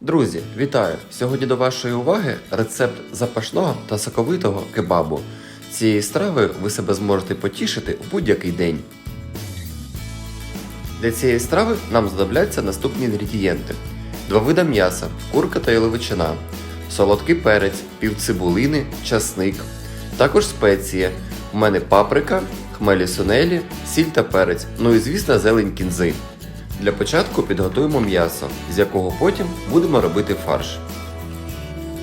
Друзі, вітаю! Сьогодні до вашої уваги рецепт запашного та соковитого кебабу. Цією стравою ви себе зможете потішити у будь-який день. Для цієї страви нам знадобляться наступні інгредієнти: два вида м'яса, курка та яловичина, солодкий перець, пів цибулини, часник, також спеції. У мене паприка, хмелі сунелі, сіль та перець, ну і звісно зелень кінзи. Для початку підготуємо м'ясо, з якого потім будемо робити фарш.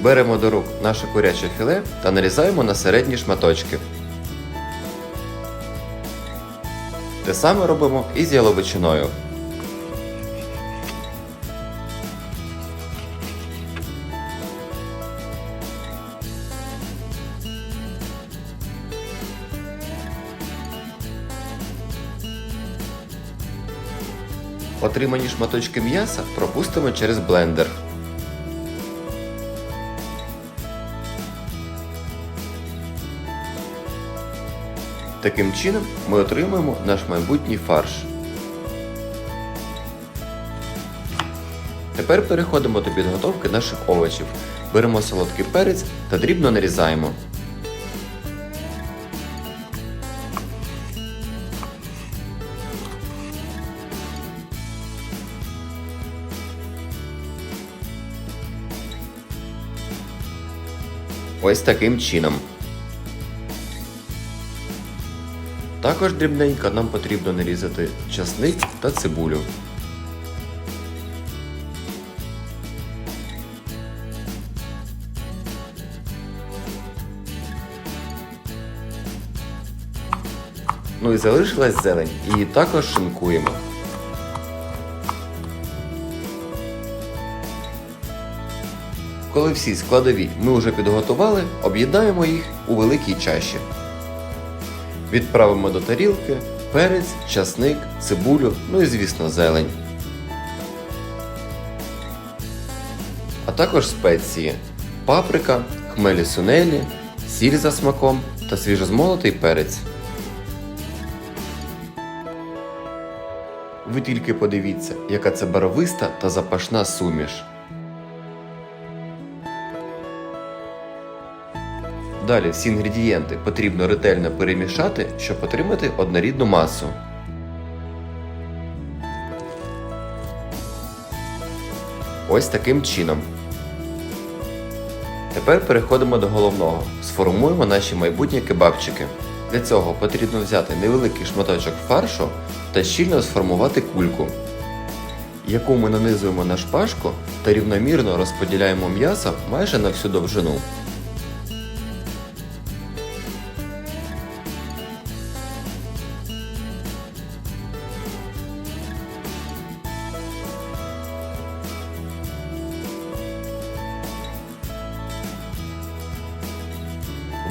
Беремо до рук наше куряче філе та нарізаємо на середні шматочки. Те саме робимо і з яловичиною. Отримані шматочки м'яса пропустимо через блендер. Таким чином ми отримуємо наш майбутній фарш. Тепер переходимо до підготовки наших овочів. Беремо солодкий перець та дрібно нарізаємо. Ось таким чином. Також дрібненько нам потрібно нарізати часник та цибулю. Ну і залишилась зелень, її також шинкуємо. Коли всі складові ми вже підготували, об'єднаємо їх у великій чаші. Відправимо до тарілки перець, часник, цибулю, ну і звісно зелень. А також спеції паприка, хмелі сунелі, сіль за смаком та свіжозмолотий перець. Ви тільки подивіться, яка це барвиста та запашна суміш. Далі всі інгредієнти потрібно ретельно перемішати, щоб отримати однорідну масу. Ось таким чином. Тепер переходимо до головного. Сформуємо наші майбутні кебабчики. Для цього потрібно взяти невеликий шматочок фаршу та щільно сформувати кульку, яку ми нанизуємо на шпажку та рівномірно розподіляємо м'ясо майже на всю довжину.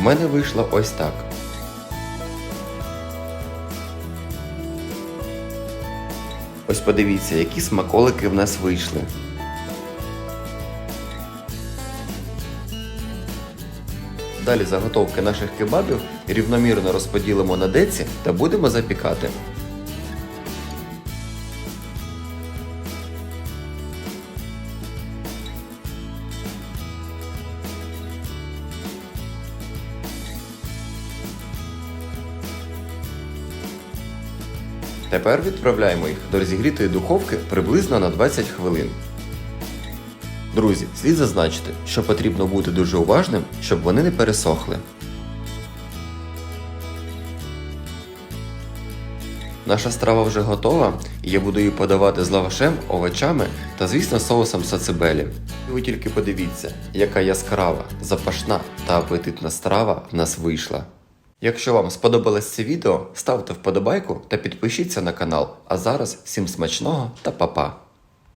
У мене вийшло ось так. Ось подивіться, які смаколики в нас вийшли. Далі заготовки наших кебабів рівномірно розподілимо на деці та будемо запікати. Тепер відправляємо їх до розігрітої духовки приблизно на 20 хвилин. Друзі, слід зазначити, що потрібно бути дуже уважним, щоб вони не пересохли. Наша страва вже готова, і я буду її подавати з лавашем, овочами та, звісно, соусом сацибелі. І ви тільки подивіться, яка яскрава, запашна та апетитна страва в нас вийшла. Якщо вам сподобалось це відео, ставте вподобайку та підпишіться на канал. А зараз всім смачного та па-па!